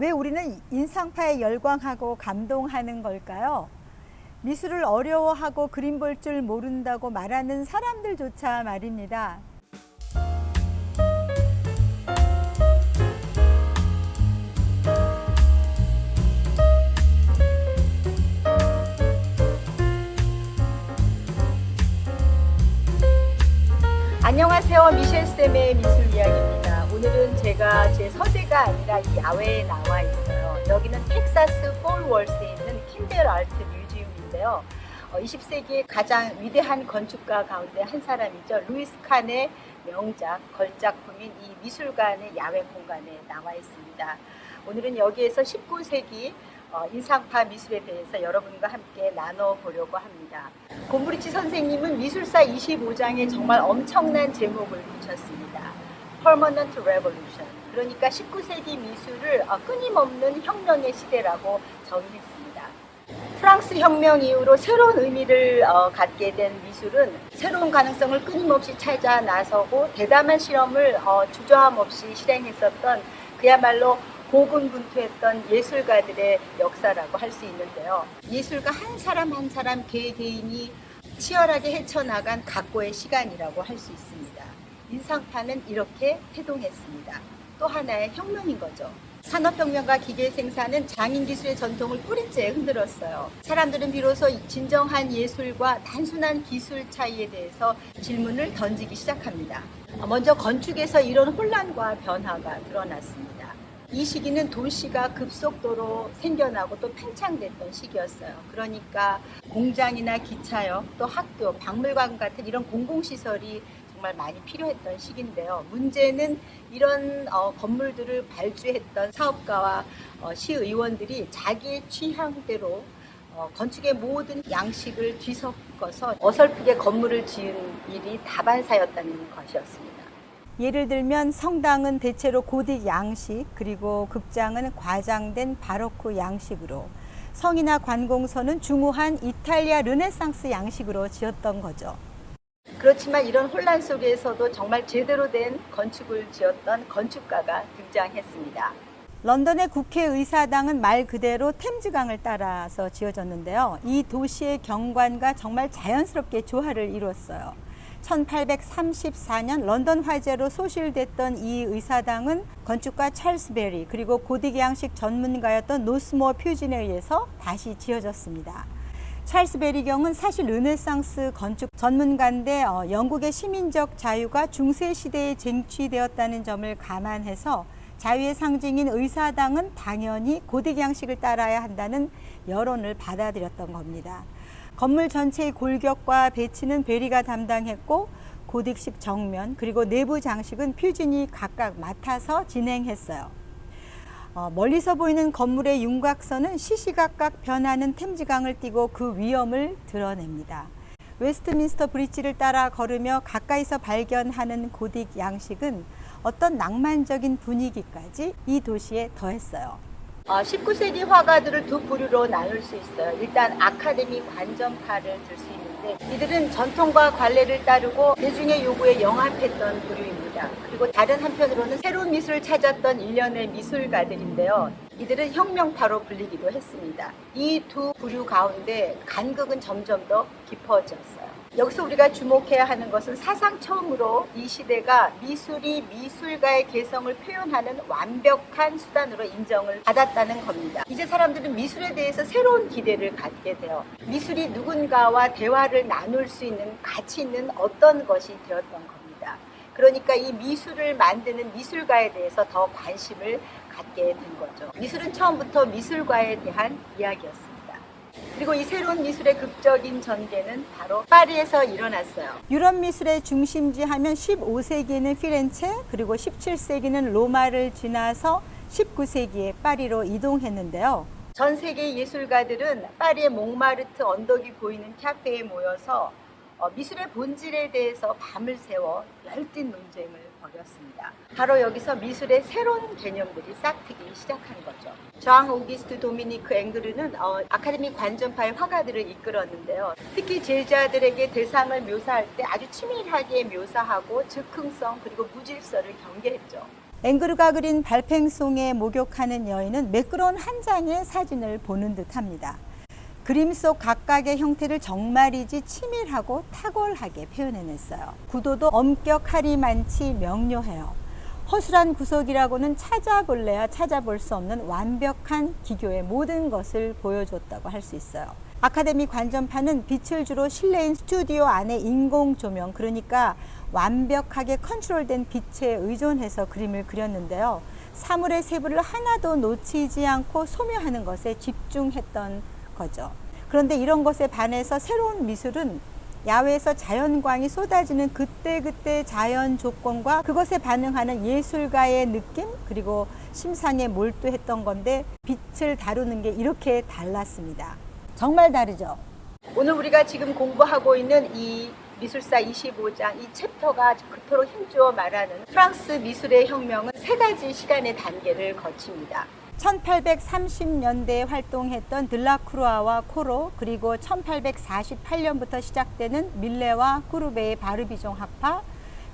왜 우리는 인상파에 열광하고 감동하는 걸까요? 미술을 어려워하고 그림 볼 줄 모른다고 말하는 사람들조차 말입니다. 안녕하세요. 미셸쌤의 미술 이야기입니다. 오늘은 제가 제 서재가 아니라 이 야외에 나와 있어요. 여기는 텍사스 폴월스에 있는 킨델 아트 뮤지엄인데요. 어, 20세기의 가장 위대한 건축가 가운데 한 사람이죠. 루이스 칸의 명작, 걸작품인 이 미술관의 야외 공간에 나와 있습니다. 오늘은 여기에서 19세기 어, 인상파 미술에 대해서 여러분과 함께 나눠보려고 합니다. 곰브리치 선생님은 미술사 25장에 정말 엄청난 제목을 붙였습니다. Permanent Revolution. 그러니까 19세기 미술을 어, 끊임없는 혁명의 시대라고 정의했습니다. 프랑스 혁명 이후로 새로운 의미를 어, 갖게 된 미술은 새로운 가능성을 끊임없이 찾아 나서고 대담한 실험을 어, 주저함 없이 실행했었던 그야말로 고군분투했던 예술가들의 역사라고 할 수 있는데요. 예술가 한 사람 한 사람 개 개인이 치열하게 헤쳐나간 각고의 시간이라고 할 수 있습니다. 인상파는 이렇게 태동했습니다. 또 하나의 혁명인 거죠. 산업혁명과 기계 생산은 장인 기술의 전통을 뿌리째 흔들었어요. 사람들은 비로소 진정한 예술과 단순한 기술 차이에 대해서 질문을 던지기 시작합니다. 먼저 건축에서 이런 혼란과 변화가 드러났습니다. 이 시기는 도시가 급속도로 생겨나고 또 팽창됐던 시기였어요. 그러니까 공장이나 기차역, 또 학교, 박물관 같은 이런 공공시설이 정말 많이 필요했던 시기인데요. 문제는 이런 어, 건물들을 발주했던 사업가와 어, 시의원들이 자기의 취향대로 어, 건축의 모든 양식을 뒤섞어서 어설프게 건물을 지은 일이 다반사였다는 것이었습니다. 예를 들면 성당은 대체로 고딕 양식 그리고 극장은 과장된 바로크 양식으로 성이나 관공서는 중후한 이탈리아 르네상스 양식으로 지었던 거죠. 그렇지만 이런 혼란 속에서도 정말 제대로 된 건축을 지었던 건축가가 등장했습니다. 런던의 국회의사당은 말 그대로 템즈강을 따라서 지어졌는데요. 이 도시의 경관과 정말 자연스럽게 조화를 이루었어요. 1834년 런던 화재로 소실됐던 이 의사당은 건축가 찰스 베리 그리고 고딕 양식 전문가였던 노스모어 퓨진에 의해서 다시 지어졌습니다. 찰스 베리 경은 사실 르네상스 건축 전문가인데 어, 영국의 시민적 자유가 중세 시대에 쟁취되었다는 점을 감안해서 자유의 상징인 의사당은 당연히 고딕 양식을 따라야 한다는 여론을 받아들였던 겁니다. 건물 전체의 골격과 배치는 베리가 담당했고 고딕식 정면 그리고 내부 장식은 퓨진이 각각 맡아서 진행했어요. 어, 멀리서 보이는 건물의 윤곽선은 시시각각 변하는 템즈강을 띠고 그 위험을 드러냅니다. 웨스트민스터 브릿지를 따라 걸으며 가까이서 발견하는 고딕 양식은 어떤 낭만적인 분위기까지 이 도시에 더했어요. 19세기 화가들을 두 부류로 나눌 수 있어요. 일단 아카데미 관전파를 들 수 있는데 이들은 전통과 관례를 따르고 대중의 요구에 영합했던 부류입니다. 그리고 다른 한편으로는 새로운 미술을 찾았던 일련의 미술가들인데요. 이들은 혁명파로 불리기도 했습니다. 이 두 부류 가운데 간극은 점점 더 깊어졌어요. 여기서 우리가 주목해야 하는 것은 사상 처음으로 이 시대가 미술이 미술가의 개성을 표현하는 완벽한 수단으로 인정을 받았다는 겁니다. 이제 사람들은 미술에 대해서 새로운 기대를 갖게 돼요. 미술이 누군가와 대화를 나눌 수 있는 가치 있는 어떤 것이 되었던 겁니다. 그러니까 이 미술을 만드는 미술가에 대해서 더 관심을 갖게 된 거죠. 미술은 처음부터 미술가에 대한 이야기였습니다. 그리고 이 새로운 미술의 극적인 전개는 바로 파리에서 일어났어요. 유럽 미술의 중심지 하면 15세기에는 피렌체 그리고 17세기는 로마를 지나서 19세기에 파리로 이동했는데요. 전 세계 예술가들은 파리의 몽마르트 언덕이 보이는 카페에 모여서 어, 미술의 본질에 대해서 밤을 새워 열띤 논쟁을 벌였습니다. 바로 여기서 미술의 새로운 개념들이 싹트기 시작한 거죠. 장 오기스트 도미니크 앵그르는 어, 아카데미 관전파의 화가들을 이끌었는데요. 특히 제자들에게 대상을 묘사할 때 아주 치밀하게 묘사하고 즉흥성 그리고 무질서를 경계했죠. 앵그르가 그린 발팽송에 목욕하는 여인은 매끄러운 한 장의 사진을 보는 듯합니다. 그림 속 각각의 형태를 정말이지 치밀하고 탁월하게 표현해냈어요. 구도도 엄격하리 많지 명료해요. 허술한 구석이라고는 찾아볼래야 찾아볼 수 없는 완벽한 기교의 모든 것을 보여줬다고 할 수 있어요. 아카데미 관전파는 빛을 주로 실내인 스튜디오 안에 인공 조명, 그러니까 완벽하게 컨트롤된 빛에 의존해서 그림을 그렸는데요. 사물의 세부를 하나도 놓치지 않고 소묘하는 것에 집중했던 거죠. 그런데 이런 것에 반해서 새로운 미술은 야외에서 자연광이 쏟아지는 그때그때 자연 조건과 그것에 반응하는 예술가의 느낌 그리고 심상에 몰두했던 건데 빛을 다루는 게 이렇게 달랐습니다. 정말 다르죠. 오늘 우리가 지금 공부하고 있는 이 미술사 25장 이 챕터가 그토록 힘주어 말하는 프랑스 미술의 혁명은 세 가지 시간의 단계를 거칩니다. 1830년대에 활동했던 들라크루아와 코로 그리고 1848년부터 시작되는 밀레와 꾸르베의 바르비종 학파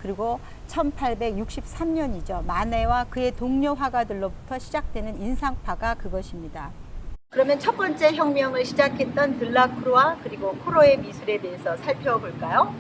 그리고 1863년이죠. 마네와 그의 동료 화가들로부터 시작되는 인상파가 그것입니다. 그러면 첫 번째 혁명을 시작했던 들라크루아 그리고 코로의 미술에 대해서 살펴볼까요?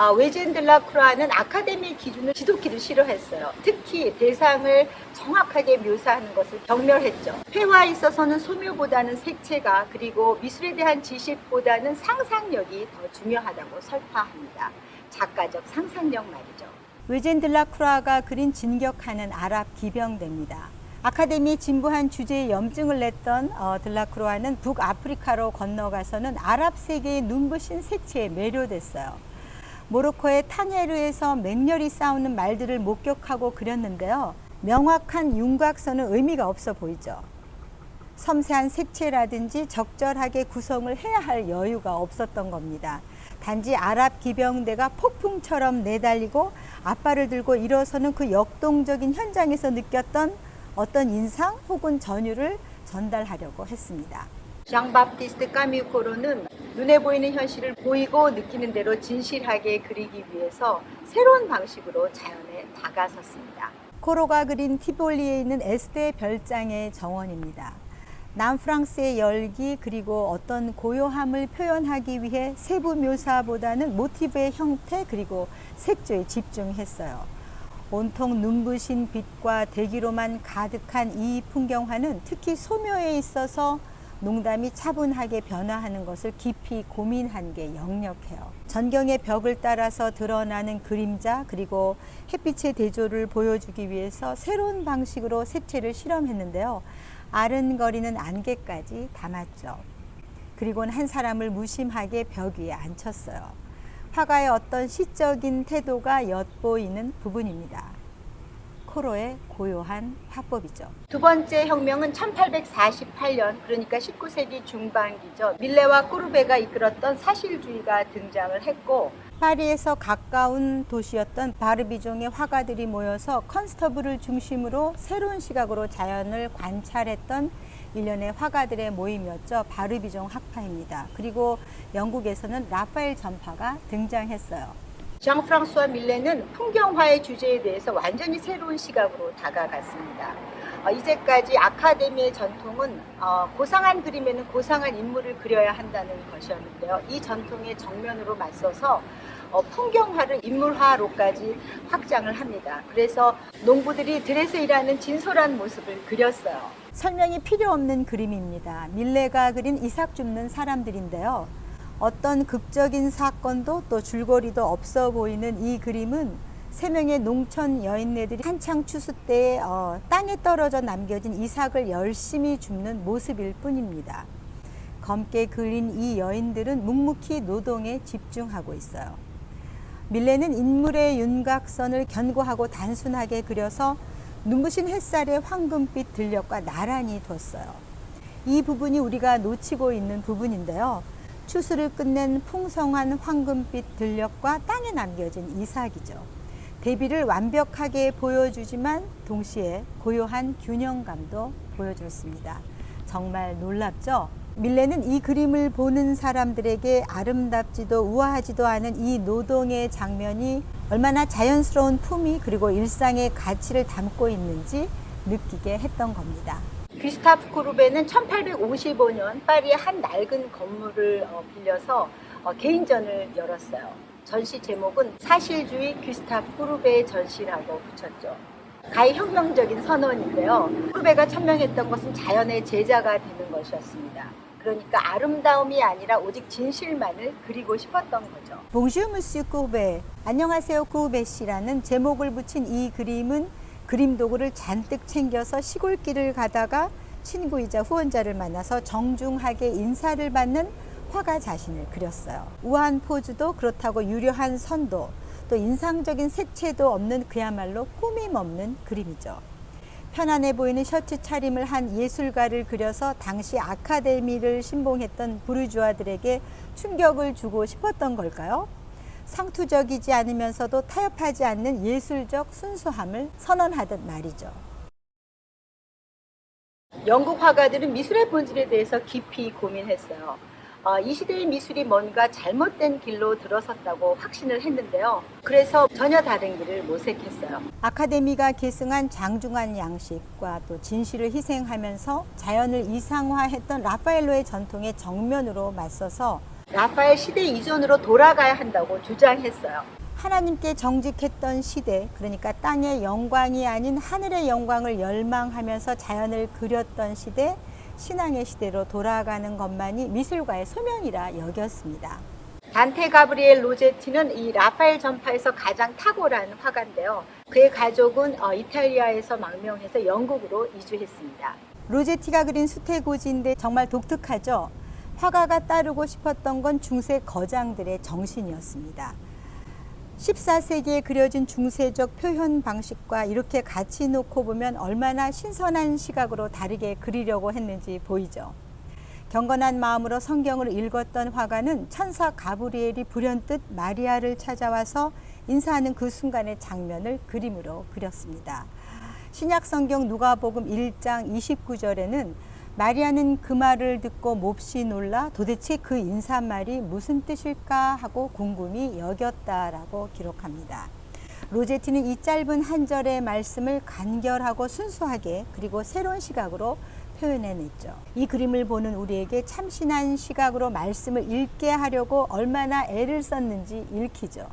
아, 외젠 들라 크루아는 아카데미 기준을 지독히도 싫어했어요. 특히 대상을 정확하게 묘사하는 것을 경멸했죠. 회화에 있어서는 소묘보다는 색채가 그리고 미술에 대한 지식보다는 상상력이 더 중요하다고 설파합니다. 작가적 상상력 말이죠. 외젠 들라 크루아가 그린 진격하는 아랍 기병대입니다. 아카데미 진부한 주제에 염증을 냈던 어, 들라크루아는 북아프리카로 건너가서는 아랍 세계의 눈부신 색채에 매료됐어요. 모로코의 타네르에서 맹렬히 싸우는 말들을 목격하고 그렸는데요. 명확한 윤곽선은 의미가 없어 보이죠. 섬세한 색채라든지 적절하게 구성을 해야 할 여유가 없었던 겁니다. 단지 아랍 기병대가 폭풍처럼 내달리고 앞발을 들고 일어서는 그 역동적인 현장에서 느꼈던 어떤 인상 혹은 전율을 전달하려고 했습니다. 장 바프티스트 까미코로는 눈에 보이는 현실을 보이고 느끼는 대로 진실하게 그리기 위해서 새로운 방식으로 자연에 다가섰습니다. 코로가 그린 티볼리에 있는 에스테 별장의 정원입니다. 남프랑스의 열기 그리고 어떤 고요함을 표현하기 위해 세부 묘사보다는 모티브의 형태 그리고 색조에 집중했어요. 온통 눈부신 빛과 대기로만 가득한 이 풍경화는 특히 소묘에 있어서 농담이 차분하게 변화하는 것을 깊이 고민한 게 역력해요. 전경의 벽을 따라서 드러나는 그림자 그리고 햇빛의 대조를 보여주기 위해서 새로운 방식으로 색채를 실험했는데요. 아른거리는 안개까지 담았죠. 그리고는 한 사람을 무심하게 벽 위에 앉혔어요. 화가의 어떤 시적인 태도가 엿보이는 부분입니다. 코로의 고요한 화법이죠. 두 번째 혁명은 1848년 그러니까 19세기 중반기죠. 밀레와 꾸르베가 이끌었던 사실주의가 등장을 했고 파리에서 가까운 도시였던 바르비종의 화가들이 모여서 컨스터블을 중심으로 새로운 시각으로 자연을 관찰했던 일련의 화가들의 모임이었죠. 바르비종 학파입니다. 그리고 영국에서는 라파엘 전파가 등장했어요. 장 프랑스와 밀레는 풍경화의 주제에 대해서 완전히 새로운 시각으로 다가갔습니다. 어, 이제까지 아카데미의 전통은 어, 고상한 그림에는 고상한 인물을 그려야 한다는 것이었는데요. 이 전통의 정면으로 맞서서 어, 풍경화를 인물화로까지 확장을 합니다. 그래서 농부들이 들에서 일하는 진솔한 모습을 그렸어요. 설명이 필요 없는 그림입니다. 밀레가 그린 이삭 줍는 사람들인데요. 어떤 극적인 사건도 또 줄거리도 없어 보이는 이 그림은 세 명의 농촌 여인네들이 한창 추수 때에 어, 땅에 떨어져 남겨진 이삭을 열심히 줍는 모습일 뿐입니다. 검게 그린 이 여인들은 묵묵히 노동에 집중하고 있어요. 밀레는 인물의 윤곽선을 견고하고 단순하게 그려서 눈부신 햇살의 황금빛 들녘과 나란히 뒀어요. 이 부분이 우리가 놓치고 있는 부분인데요. 추수를 끝낸 풍성한 황금빛 들녘과 땅에 남겨진 이삭이죠. 대비를 완벽하게 보여주지만 동시에 고요한 균형감도 보여줬습니다. 정말 놀랍죠? 밀레는 이 그림을 보는 사람들에게 아름답지도 우아하지도 않은 이 노동의 장면이 얼마나 자연스러운 품위 그리고 일상의 가치를 담고 있는지 느끼게 했던 겁니다. 귀스타프 그룹에는 1855년 파리의 한 낡은 건물을 어, 빌려서 어, 개인전을 열었어요. 전시 제목은 사실주의 귀스타프 그룹의 전시라고 붙였죠. 가히 혁명적인 선언인데요. 그룹에가 천명했던 것은 자연의 제자가 되는 것이었습니다. 그러니까 아름다움이 아니라 오직 진실만을 그리고 싶었던 거죠. 봉슈 무스 꾸베 안녕하세요 꾸베 씨라는 제목을 붙인 이 그림은 그림 도구를 잔뜩 챙겨서 시골길을 가다가 친구이자 후원자를 만나서 정중하게 인사를 받는 화가 자신을 그렸어요. 우아한 포즈도 그렇다고 유려한 선도 또 인상적인 색채도 없는 그야말로 꾸밈 없는 그림이죠. 편안해 보이는 셔츠 차림을 한 예술가를 그려서 당시 아카데미를 신봉했던 부르주아들에게 충격을 주고 싶었던 걸까요? 상투적이지 않으면서도 타협하지 않는 예술적 순수함을 선언하듯 말이죠. 영국 화가들은 미술의 본질에 대해서 깊이 고민했어요. 어, 이 시대의 미술이 뭔가 잘못된 길로 들어섰다고 확신을 했는데요. 그래서 전혀 다른 길을 모색했어요. 아카데미가 계승한 장중한 양식과 또 진실을 희생하면서 자연을 이상화했던 라파엘로의 전통에 정면으로 맞서서 라파엘 시대 이전으로 돌아가야 한다고 주장했어요. 하나님께 정직했던 시대, 그러니까 땅의 영광이 아닌 하늘의 영광을 열망하면서 자연을 그렸던 시대, 신앙의 시대로 돌아가는 것만이 미술가의 소명이라 여겼습니다. 단테 가브리엘 로제티는 이 라파엘 전파에서 가장 탁월한 화가인데요. 그의 가족은 어, 이탈리아에서 망명해서 영국으로 이주했습니다. 로제티가 그린 수태고지인데 정말 독특하죠. 화가가 따르고 싶었던 건 중세 거장들의 정신이었습니다. 14세기에 그려진 중세적 표현 방식과 이렇게 같이 놓고 보면 얼마나 신선한 시각으로 다르게 그리려고 했는지 보이죠. 경건한 마음으로 성경을 읽었던 화가는 천사 가브리엘이 불현듯 마리아를 찾아와서 인사하는 그 순간의 장면을 그림으로 그렸습니다. 신약 성경 누가복음 1장 29절에는 마리아는 그 말을 듣고 몹시 놀라 도대체 그 인사말이 무슨 뜻일까 하고 궁금히 여겼다라고 기록합니다. 로제티는 이 짧은 한 절의 말씀을 간결하고 순수하게 그리고 새로운 시각으로 표현해냈죠. 이 그림을 보는 우리에게 참신한 시각으로 말씀을 읽게 하려고 얼마나 애를 썼는지 읽히죠.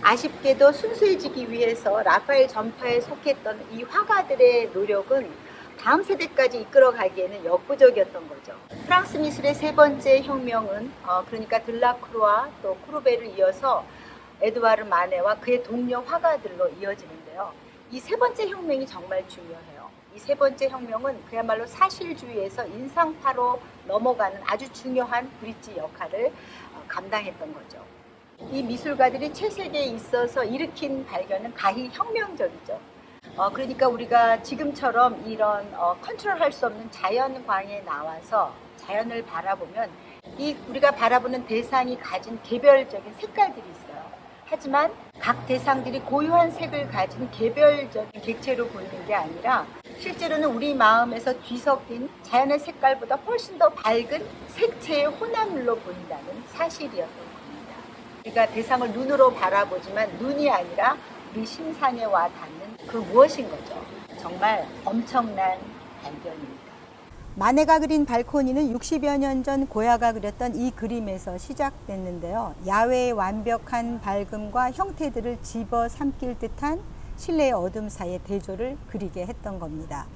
아쉽게도 순수해지기 위해서 라파엘 전파에 속했던 이 화가들의 노력은 다음 세대까지 이끌어가기에는 역부족이었던 거죠. 프랑스 미술의 세 번째 혁명은 어, 그러니까 들라크루아 또 쿠르베를 이어서 에드와르 마네와 그의 동료 화가들로 이어지는데요. 이 세 번째 혁명이 정말 중요해요. 이 세 번째 혁명은 그야말로 사실주의에서 인상파로 넘어가는 아주 중요한 브릿지 역할을 어, 감당했던 거죠. 이 미술가들이 채색에 있어서 일으킨 발견은 가히 혁명적이죠. 어, 그러니까 우리가 지금처럼 이런 어, 컨트롤할 수 없는 자연광에 나와서 자연을 바라보면 이 우리가 바라보는 대상이 가진 개별적인 색깔들이 있어요. 하지만 각 대상들이 고유한 색을 가진 개별적인 객체로 보이는 게 아니라 실제로는 우리 마음에서 뒤섞인 자연의 색깔보다 훨씬 더 밝은 색채의 혼합물로 보인다는 사실이었던 겁니다. 우리가 대상을 눈으로 바라보지만 눈이 아니라 우리 심상에 와 닿는 그 무엇인 거죠. 정말 엄청난 발견입니다. 마네가 그린 발코니는 60여 년 전 고야가 그렸던 이 그림에서 시작됐는데요. 야외의 완벽한 밝음과 형태들을 집어 삼킬 듯한 실내의 어둠 사이의 대조를 그리게 했던 겁니다.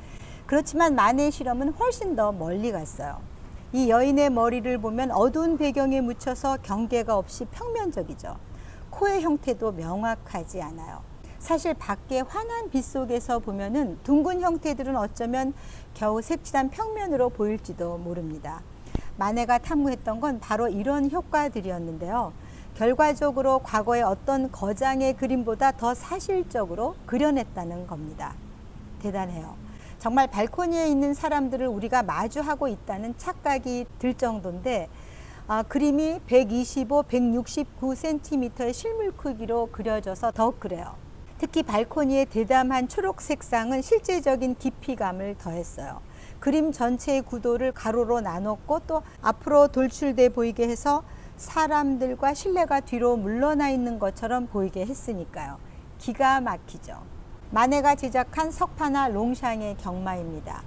그렇지만 마네의 실험은 훨씬 더 멀리 갔어요. 이 여인의 머리를 보면 어두운 배경에 묻혀서 경계가 없이 평면적이죠. 코의 형태도 명확하지 않아요. 사실 밖에 환한 빛 속에서 보면은 둥근 형태들은 어쩌면 겨우 색칠한 평면으로 보일지도 모릅니다. 마네가 탐구했던 건 바로 이런 효과들이었는데요. 결과적으로 과거의 어떤 거장의 그림보다 더 사실적으로 그려냈다는 겁니다. 대단해요. 정말 발코니에 있는 사람들을 우리가 마주하고 있다는 착각이 들 정도인데 아, 그림이 125, 169cm의 실물 크기로 그려져서 더욱 그래요. 특히 발코니의 대담한 초록 색상은 실제적인 깊이감을 더했어요. 그림 전체의 구도를 가로로 나눴고 또 앞으로 돌출돼 보이게 해서 사람들과 실내가 뒤로 물러나 있는 것처럼 보이게 했으니까요. 기가 막히죠. 마네가 제작한 석판화 롱샹의 경마입니다.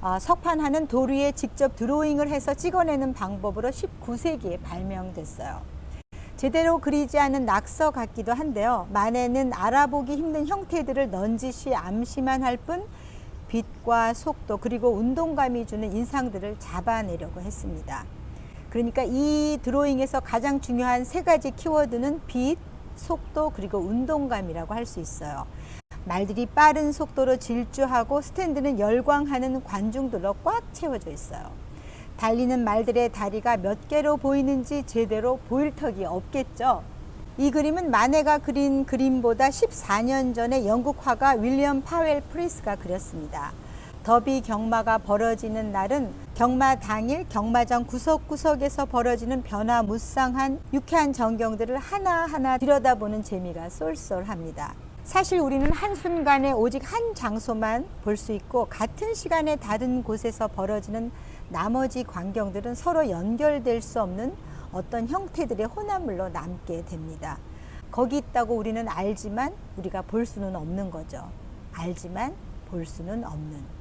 어, 석판화는 돌 위에 직접 드로잉을 해서 찍어내는 방법으로 19세기에 발명됐어요. 제대로 그리지 않은 낙서 같기도 한데요. 만에는 알아보기 힘든 형태들을 넌지시 암시만 할 뿐 빛과 속도 그리고 운동감이 주는 인상들을 잡아내려고 했습니다. 그러니까 이 드로잉에서 가장 중요한 세 가지 키워드는 빛, 속도 그리고 운동감이라고 할 수 있어요. 말들이 빠른 속도로 질주하고 스탠드는 열광하는 관중들로 꽉 채워져 있어요. 달리는 말들의 다리가 몇 개로 보이는지 제대로 보일 턱이 없겠죠. 이 그림은 마네가 그린 그림보다 14년 전에 영국 화가 윌리엄 파웰 프리스가 그렸습니다. 더비 경마가 벌어지는 날은 경마 당일 경마장 구석구석에서 벌어지는 변화무쌍한 유쾌한 전경들을 하나하나 들여다보는 재미가 쏠쏠합니다. 사실 우리는 한순간에 오직 한 장소만 볼 수 있고 같은 시간에 다른 곳에서 벌어지는 나머지 광경들은 서로 연결될 수 없는 어떤 형태들의 혼합물로 남게 됩니다. 거기 있다고 우리는 알지만 우리가 볼 수는 없는 거죠. 알지만 볼 수는 없는.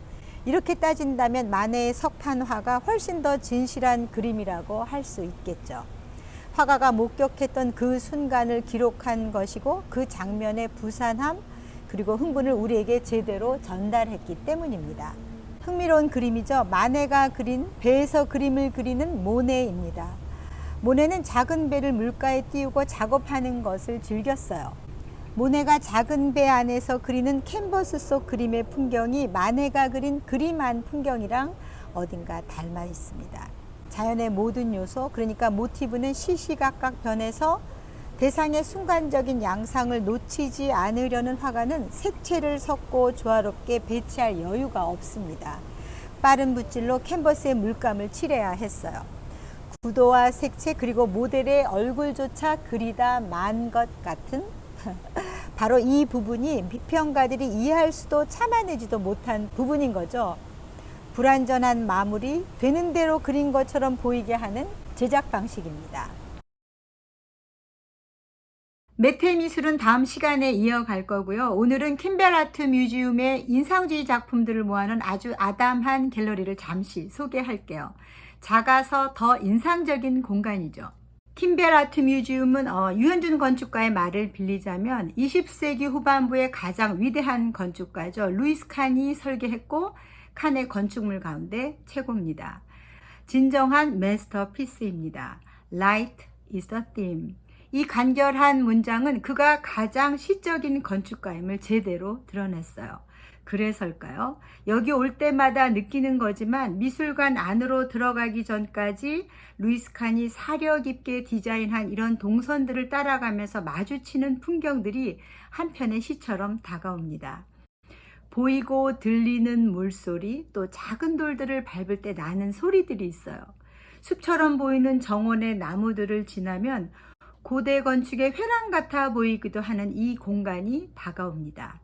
이렇게 따진다면 마네의 석판화가 훨씬 더 진실한 그림이라고 할 수 있겠죠. 화가가 목격했던 그 순간을 기록한 것이고 그 장면의 부산함 그리고 흥분을 우리에게 제대로 전달했기 때문입니다. 흥미로운 그림이죠. 마네가 그린 배에서 그림을 그리는 모네입니다. 모네는 작은 배를 물가에 띄우고 작업하는 것을 즐겼어요. 모네가 작은 배 안에서 그리는 캔버스 속 그림의 풍경이 마네가 그린 그림한 풍경이랑 어딘가 닮아 있습니다. 자연의 모든 요소, 그러니까 모티브는 시시각각 변해서 대상의 순간적인 양상을 놓치지 않으려는 화가는 색채를 섞고 조화롭게 배치할 여유가 없습니다. 빠른 붓질로 캔버스의 물감을 칠해야 했어요. 구도와 색채 그리고 모델의 얼굴조차 그리다 만 것 같은 바로 이 부분이 비평가들이 이해할 수도 참아내지도 못한 부분인 거죠. 불완전한 마무리, 되는 대로 그린 것처럼 보이게 하는 제작 방식입니다. 메테 미술은 다음 시간에 이어갈 거고요. 오늘은 킴벨 아트 뮤지엄의 인상주의 작품들을 모아놓은 아주 아담한 갤러리를 잠시 소개할게요. 작아서 더 인상적인 공간이죠. 킴벨 아트 뮤지엄은 어, 유현준 건축가의 말을 빌리자면 20세기 후반부의 가장 위대한 건축가죠. 루이스 칸이 설계했고 칸의 건축물 가운데 최고입니다. 진정한 마스터피스입니다. Light is the theme. 이 간결한 문장은 그가 가장 시적인 건축가임을 제대로 드러냈어요. 그래서일까요? 여기 올 때마다 느끼는 거지만 미술관 안으로 들어가기 전까지 루이스 칸이 사려 깊게 디자인한 이런 동선들을 따라가면서 마주치는 풍경들이 한편의 시처럼 다가옵니다. 보이고 들리는 물소리, 또 작은 돌들을 밟을 때 나는 소리들이 있어요. 숲처럼 보이는 정원의 나무들을 지나면 고대 건축의 회랑 같아 보이기도 하는 이 공간이 다가옵니다.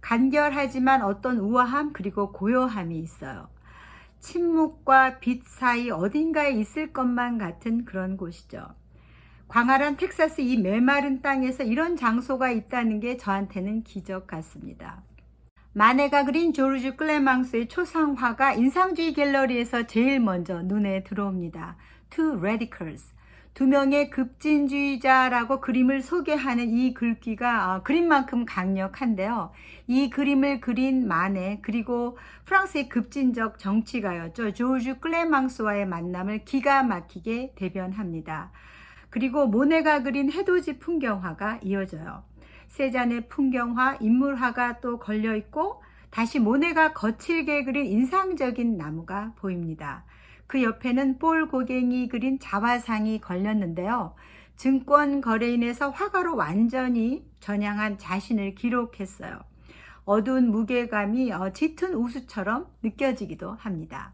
간결하지만 어떤 우아함 그리고 고요함이 있어요. 침묵과 빛 사이 어딘가에 있을 것만 같은 그런 곳이죠. 광활한 텍사스 이 메마른 땅에서 이런 장소가 있다는 게 저한테는 기적 같습니다. 마네가 그린 조르주 클레망스의 초상화가 인상주의 갤러리에서 제일 먼저 눈에 들어옵니다. Two Radicals. 두 명의 급진주의자라고 그림을 소개하는 이 글귀가 어, 그림만큼 강력한데요. 이 그림을 그린 마네 그리고 프랑스의 급진적 정치가였죠. 조르주 클레망스와의 만남을 기가 막히게 대변합니다. 그리고 모네가 그린 해돋이 풍경화가 이어져요. 세 잔의 풍경화, 인물화가 또 걸려 있고 다시 모네가 거칠게 그린 인상적인 나무가 보입니다. 그 옆에는 볼 고갱이 그린 자화상이 걸렸는데요. 증권 거래인에서 화가로 완전히 전향한 자신을 기록했어요. 어두운 무게감이 어, 짙은 우수처럼 느껴지기도 합니다.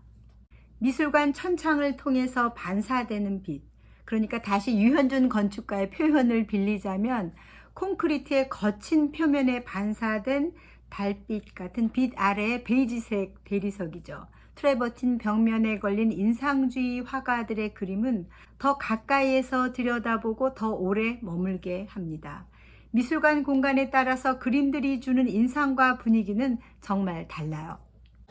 미술관 천창을 통해서 반사되는 빛. 그러니까 다시 유현준 건축가의 표현을 빌리자면 콘크리트의 거친 표면에 반사된 달빛 같은 빛 아래의 베이지색 대리석이죠. 트레버틴 벽면에 걸린 인상주의 화가들의 그림은 더 가까이에서 들여다보고 더 오래 머물게 합니다. 미술관 공간에 따라서 그림들이 주는 인상과 분위기는 정말 달라요.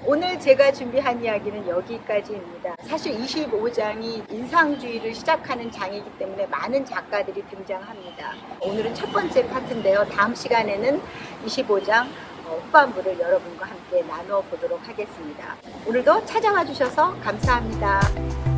오늘 제가 준비한 이야기는 여기까지입니다. 사실 25장이 인상주의를 시작하는 장이기 때문에 많은 작가들이 등장합니다. 오늘은 첫 번째 파트인데요. 다음 시간에는 25장 어, 후반부를 여러분과 함께 나누어 보도록 하겠습니다. 오늘도 찾아와 주셔서 감사합니다.